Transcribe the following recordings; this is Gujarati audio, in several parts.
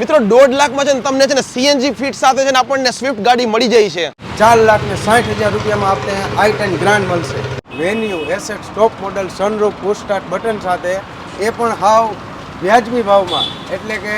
મિત્રો, દોઢ લાખમાં છે ને તમને છે ને સીએનજી ફીટ સાથે છે ને આપણને સ્વિફ્ટ ગાડી મળી જાય છે. ચાર લાખ ને સાઠ હજાર રૂપિયામાં આપને આઈ ટેન ગ્રાન્ડ મળશે. Venue asset stock model sunroof push button સાથે એ પણ હાવ વ્યાજબી ભાવમાં. એટલે કે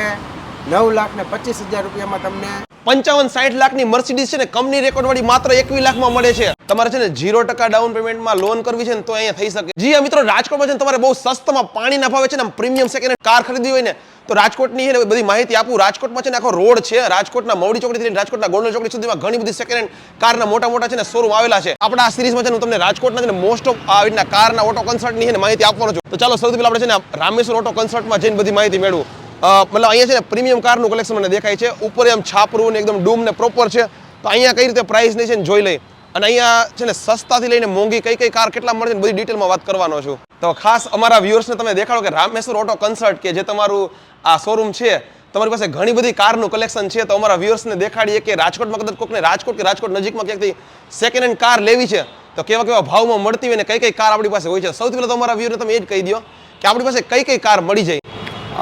નવ લાખ ને પચીસ હજાર રૂપિયામાં તમને પંચાવન સાઠ લાખની મર્સિડીઝ છે ને કંપની રેકોર્ડ વાળી માત્ર એકવીસ લાખમાં મળે છે તમારે છે ને ઝીરો ટકા ડાઉન પેમેન્ટમાં લોન કરવી છે ને તો અહીંયા થઈ શકે જી મિત્રો રાજકોટમાં છે ને તમારે બહુ સસ્તામાં પાણીના ભાવે છે ને પ્રીમિયમ સેકન્ડ કાર ખરીદવી હોય ને તો રાજકોટની છે ને બધી માહિતી આપું રાજકોટમાં છે ને આખો રોડ છે રાજકોટના મવડી ચોકડી થી રાજકોટના ગોંડલ ચોકડી સુધીમાં ઘણી બધી સેકન્ડ હેન્ડ કારના મોટા મોટા છે ને શોરૂમ આવેલા છે આપણા આ સિરીઝમાં છે ને હું તમને રાજકોટના છે મોસ્ટ ઓફ આ રીતના કારના ઓટો કન્સર્ટની છે ને માહિતી આપવાનો છું તો ચાલો સૌથી પહેલા આપણે છે ને રામેશ્વર ઓટો કન્સર્ટમાં જઈને બધી માહિતી મેળવું મતલબ અહીંયા છે ને પ્રીમિયમ કારનું કલેક્શન મને દેખાય છે. ઉપર એમ છાપરું ને એકદમ ડૂમ ને પ્રોપર છે. તો અહીંયા કઈ રીતે પ્રાઇસની છે ને જોઈ લઈ અને અહીંયા છે ને સસ્તાથી લઈને મોંઘી કઈ કઈ કાર કેટલા મળશે બધી ડિટેલમાં વાત કરવાનો છું. તો ખાસ અમારા વ્યુઅર્સને તમે દેખાડો કે રામેશ્વર ઓટો કન્સર્ટ કે જે તમારું આ શોરૂમ છે, તમારી પાસે ઘણી બધી કારનું કલેક્શન છે. તો અમારા વ્યુઅર્સને દેખાડીએ કે રાજકોટમાં કદાચ કોઈકને રાજકોટ કે રાજકોટ નજીકમાં ક્યાંકથી સેકન્ડ હેન્ડ કાર લેવી છે, તો કેવા કેવા ભાવમાં મળતી હોય ને કઈ કઈ કાર આપણી પાસે હોય છે. સૌથી પહેલાં તો અમારા વ્યુઅરને તમે એ જ કહી દો કે આપણી પાસે કઈ કઈ કાર મળી જાય.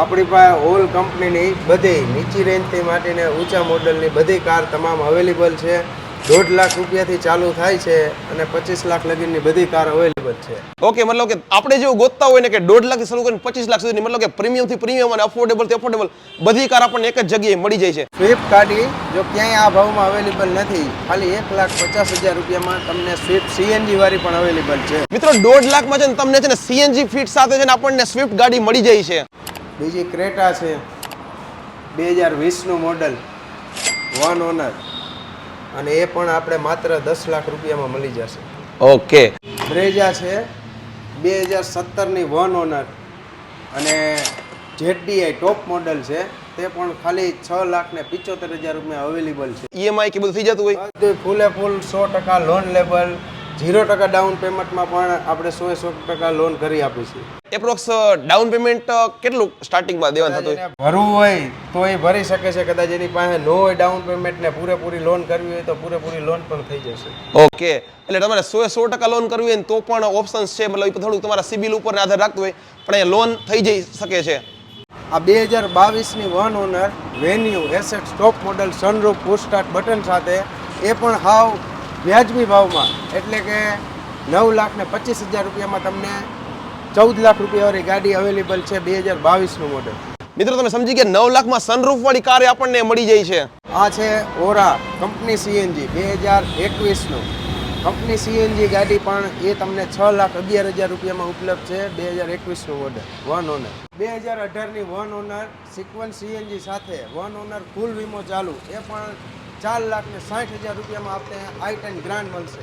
આપણી પાસે ઓલ કંપનીની બધી નીચી રેન્જથી માટીને ઊંચા મોડલની બધી કાર તમામ અવેલેબલ છે. દોઢ લાખ રૂપિયાથી ચાલુ થાય છે અને પચીસ લાખ લગીની બધી કાર અવેલેબલ છે. ઓકે મતલબ કે આપણે જેવું ગોતતા હોય ને કે દોઢ લાખથી શરૂ કરીને પચીસ લાખ સુધી મતલબ કે પ્રીમિયમથી પ્રીમિયમ અને અફોર્ડેબલથી અફોર્ડેબલ બધી કાર આપણને એક જ જગ્યાએ મળી જાય છે. સ્વિફ્ટ ગાડી જો ક્યાંય આ ભાવમાં અવેલેબલ નથી ખાલી એક લાખ પચાસ હજાર રૂપિયામાં તમને સ્વિફ્ટ સીએનજી વાળી પણ અવેલેબલ છે. મિત્રો દોઢ લાખમાં છે ને તમને છે ને સીએનજી ફીટ સાથે છે ને આપણને સ્વિફ્ટ ગાડી મળી જાય છે. બીજી ક્રેટા છે બે હજાર વીસનું મોડલ વન ઓનર અને એ પણ આપણે માત્ર દસ લાખ રૂપિયામાં મળી જશે. ઓકે. બ્રેજા છે બે હજાર સત્તરની વન ઓનર અને જેટડીઆઈ ટોપ મોડલ છે તે પણ ખાલી છ લાખ ને પિચોતેર હજાર રૂપિયા અવેલેબલ છે. ઈએમઆઈ કે બધું થઈ જતું હોય? બધું ફૂલે ફૂલ સો ટકા લોન લેબલ ઝીરો ટકા ડાઉન પેમેન્ટમાં પણ આપણે સો સો ટકા લોન કરી આપીશું એપ્રોક્સ ડાઉન પેમેન્ટ કેટલું સ્ટાર્ટિંગમાં દેવાનું થતું ભરવું હોય તો એ ભરી શકે છે કદાચ એની પાસે નો હોય ડાઉન પેમેન્ટ ને પૂરેપૂરી લોન કરવી હોય તો પૂરેપૂરી લોન પણ થઈ જશે. ઓકે એટલે તમારે સો સો ટકા લોન કરવી હોય તો પણ ઓપ્શન્સ છે મતલબ થોડુંક તમારા સિબિલ ઉપર આધાર રાખતું હોય પણ એ લોન થઈ જઈ શકે છે. આ બે હજાર બાવીસની one owner Venue asset stop model sunroof push start button સાથે એ પણ હાવ વ્યાજબી ભાવમાં. એટલે કે નવ લાખ ને પચીસ હજાર રૂપિયામાં તમને ચૌદ લાખ રૂપિયાવાળી ગાડી અવેલેબલ છે બે હજાર બાવીસનું મોડલ મિત્રો તમે સમજી ગયા નવ લાખમાં સનરૂફવાળી કાર આપણને મળી જાય છે. આ છે ઓરા કંપની સીએનજી બે હજાર એકવીસનું. કંપની સીએનજી ગાડી પણ એ તમને છ લાખ અગિયાર હજાર રૂપિયામાં ઉપલબ્ધ છે બે હજાર એકવીસનું મોડલ વન ઓનર બે હજાર અઢારની વન ઓનર સિક્વન્સ સીએનજી સાથે વન ઓનર ફૂલ વીમો ચાલુ. એ પણ ચાર લાખ ને સાઠ હજાર રૂપિયામાં આપને આઈ ટેન ગ્રાન્ડ મળશે.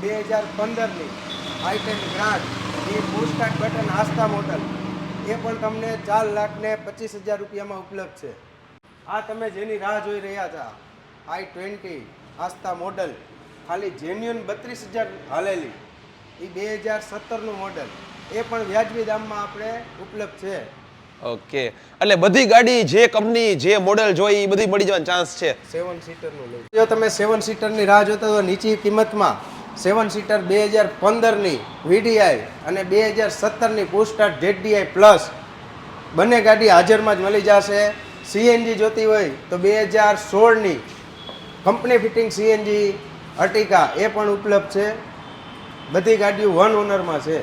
બે હજાર પંદરની આઈ ટેન ગ્રાન્ટ એ પોસ્ટકાર્ડ બટન આસ્થા મોડલ એ પણ તમને ચાર લાખ ને પચીસ હજાર રૂપિયામાં ઉપલબ્ધ છે. આ તમે જેની રાહ જોઈ રહ્યા હતા આઈ ટ્વેન્ટી આસ્થા મોડલ ખાલી જેન્યુન બત્રીસ હજાર હાલેલી. એ બે હજાર સત્તરનું મોડલ એ પણ વ્યાજબી દામમાં આપણે ઉપલબ્ધ છે. ઓકે. એટલે બધી ગાડી, જે કંપની જે મોડેલ જોઈ એ બધી મળી જવાનો ચાન્સ છે. સેવન સીટરનું જો તમે સેવન સીટરની રાહ જોતા તો નીચી કિંમતમાં સેવન સીટર બે હજાર પંદરની વીડીઆઈ અને બે હજાર સત્તરની પુસ્ટાર જેડીઆઈ પ્લસ બંને ગાડી હાજરમાં જ મળી જશે. સીએનજી જોતી હોય તો બે હજાર સોળની કંપની ફિટિંગ સીએનજી અર્ટિકા એ પણ ઉપલબ્ધ છે. બધી ગાડીઓ વન ઓનરમાં છે.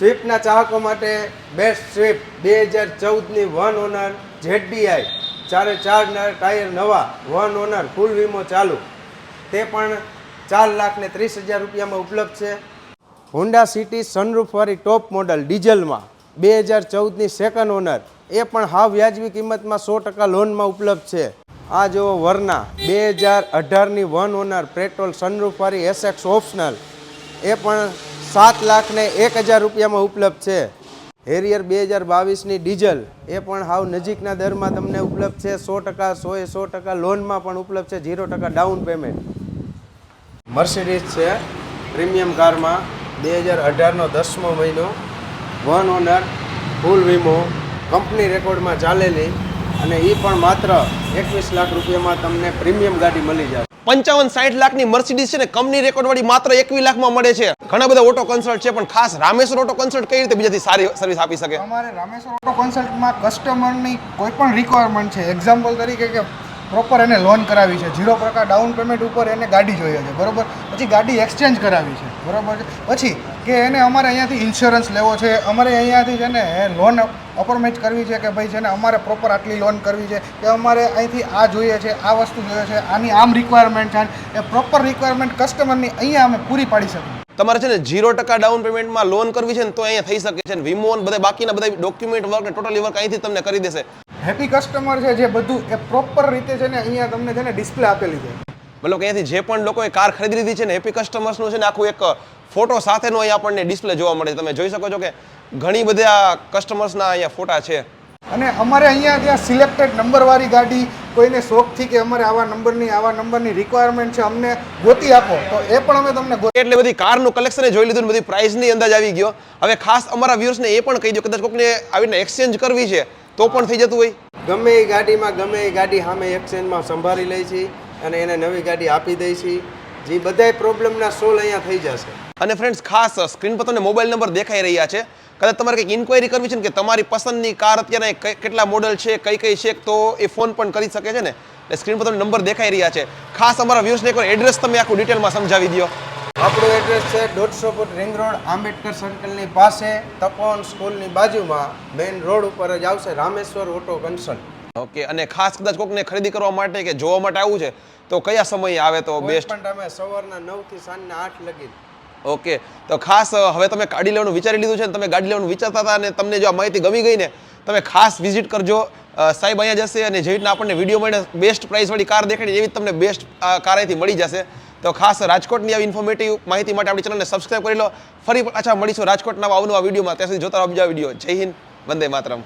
સ્વિફ્ટના ચાહકો માટે બેસ્ટ સ્વિફ્ટ બે હજાર ચૌદની વન ઓનર જેડબીઆઈ ચારે ચાર ટાયર નવા વન ઓનર ફૂલ વીમો ચાલુ. તે પણ ચાર લાખ ને ત્રીસ હજાર રૂપિયામાં ઉપલબ્ધ છે. હોન્ડા સિટી સનરૂફવાળી ટોપ મોડલ ડીઝલમાં બે હજાર ચૌદની સેકન્ડ ઓનર એ પણ હાવ વ્યાજબી કિંમતમાં સો ટકા લોનમાં ઉપલબ્ધ છે. આ જુઓ વરના, બે હજાર અઢારની વન ઓનર પેટ્રોલ સનરૂફવાળી એસએક્સ ઓપ્શનલ એ પણ સાત લાખ ને એક હજાર રૂપિયામાં ઉપલબ્ધ છે. હેરિયર બે હજાર બાવીસની ડીઝલ એ પણ હાવ નજીકના દરમાં તમને ઉપલબ્ધ છે. સો ટકા સો એ સો ટકા લોનમાં પણ ઉપલબ્ધ છે. ઝીરો ટકા ડાઉન પેમેન્ટ. મર્સિડીઝ છે પ્રીમિયમ કારમાં બે હજાર અઢારનો દસમો મહિનો. વન ઓનર, ફૂલ વીમો, કંપની રેકોર્ડમાં ચાલેલી અને એ પણ માત્ર એકવીસ લાખ રૂપિયામાં તમને પ્રીમિયમ ગાડી મળી જશે પંચાવન સાઠ લાખની મર્સિડીઝ છે ને કંપની રેકોર્ડ વાળી માત્ર એકવીસ લાખમાં મળે છે. ઘણા બધા ઓટો કન્સલ્ટ છે, પણ ખાસ રામેશ્વર ઓટો કન્સલ્ટ કઈ રીતે બીજાથી સારી સર્વિસ આપી શકે? અમારે રામેશ્વર ઓટો કન્સલ્ટમાં કસ્ટમરની કોઈ પણ રિક્વાયરમેન્ટ છે. એક્ઝામ્પલ તરીકે કે પ્રોપર એને લોન કરાવી છે. ઝીરો ટકા ડાઉન પેમેન્ટ ઉપર એને ગાડી જોઈએ છે. બરાબર? પછી ગાડી એક્સચેન્જ કરાવી છે. બરાબર છે? પછી કે એને અમારે અહીંયાથી ઇન્સ્યોરન્સ લેવો છે. અમારે અહીંયાથી છે ને લોન અપોર્મેન્ટ કરવી છે કે ભાઈ છે ને અમારે પ્રોપર આટલી લોન કરવી છે કે અમારે અહીંથી આ જોઈએ છે, આ વસ્તુ જોઈએ છે, આની આમ રિક્વાયરમેન્ટ છે એ પ્રોપર રિક્વાયરમેન્ટ કસ્ટમરની અહીંયા અમે પૂરી પાડી શકીએ. તમારે છે ને ઝીરો ટકા ડાઉન પેમેન્ટમાં લોન કરવી છે ને તો અહીંયા થઈ શકે છે. વીમો બધા બાકીના બધા ડોક્યુમેન્ટ વર્ક ને ટોટલી વર્ક અહીંથી તમને કરી દેશે. હેપી કસ્ટમર છે જે બધું એ પ્રોપર રીતે છે ને અહીંયા તમને છે ને ડિસ્પ્લે આપેલી છે. મતલબ કે અહીંયાથી જે પણ લોકોએ કાર ખરીદી લીધી છે ને હેપી કસ્ટમર્સનું છે ને આખું એક ફોટો સાથેનો અહીંયા આપણને ડિસ્પ્લે જોવા મળે છે. તમે જોઈ શકો છો કે ઘણી બધા કસ્ટમર્સના અહીંયા ફોટા છે. અને અમારે અહીંયા ત્યાં સિલેક્ટેડ નંબરવાળી ગાડી કોઈને શોખથી કે અમારે આવા નંબરની આવા નંબરની રિક્વાયરમેન્ટ છે અમને ગોતી આપો તો એ પણ અમે તમને એટલે બધી કારનું કલેક્શન જોઈ લીધું ને બધી પ્રાઇસની અંદાજ આવી ગયો. હવે ખાસ અમારા વ્યૂઝને એ પણ કહી દો કદાચ કોકને આવીને એક્સચેન્જ કરવી છે. તો પણ થઈ જતું હોય. ગમે એ ગાડીમાં ગમે એ ગાડી સામે એક્સચેન્જમાં સંભાળી લઈ છીએ અને એને નવી ગાડી આપી દઈ છીએ જે બધાય પ્રોબ્લેમના સોલ્વ અહીંયા થઈ જશે. અને ફ્રેન્ડ્સ ખાસ સ્ક્રીન પર તમને મોબાઈલ નંબર દેખાઈ રહ્યા છે. કદાચ તમારે કંઈક ઇન્કવાયરી કરવી છે ને કે તમારી પસંદની કાર અત્યારે કેટલા મોડલ છે કઈ કઈ છે તો એ ફોન પણ કરી શકે છે ને. એટલે સ્ક્રીન પર તમને નંબર દેખાઈ રહ્યા છે. ખાસ અમારા વ્યૂઝને એકવાર એડ્રેસ તમે આખું ડિટેલમાં સમજાવી દો આપણું એડ્રેસ છે દોઢસો ફૂટ રિંગ રોડ આંબેડકર સર્કલની પાસે તપોવન સ્કૂલની બાજુમાં મેઇન રોડ ઉપર જ આવશે રામેશ્વર ઓટો કન્સલ્ટ ઓકે અને ખાસ કદાચ કોકને ખરીદી કરવા માટે કે જોવા માટે આવવું છે તો કયા સમયે આવે તો બેસ્ટ પણ તમે સવારના નવથી સાંજના આઠ લગી ઓકે તો ખાસ હવે તમે ગાડી લેવાનું વિચારી લીધું છે ને તમે ગાડી લેવાનું વિચારતા હતા અને તમને જો આ માહિતી ગમી ગઈ ને તમે ખાસ વિઝિટ કરજો. સાહેબ અહીંયા જશે અને જેવી રીતના આપણને વીડિયો મળે બેસ્ટ પ્રાઇસવાળી કાર દેખાડી એવી તમને બેસ્ટ કાર અહીંથી મળી જશે. તો ખાસ રાજકોટની આવી ઇન્ફોર્મેટિવ માહિતી માટે આપણી ચેનલને સબસ્ક્રાઈબ કરી લો. ફરી પાછા મળીશું રાજકોટના આવનું આ વિડીયોમાં. ત્યાં સુધી જોતા રહો, બીજા વીડિયો. જય હિન્દ, વંદે માતરમ.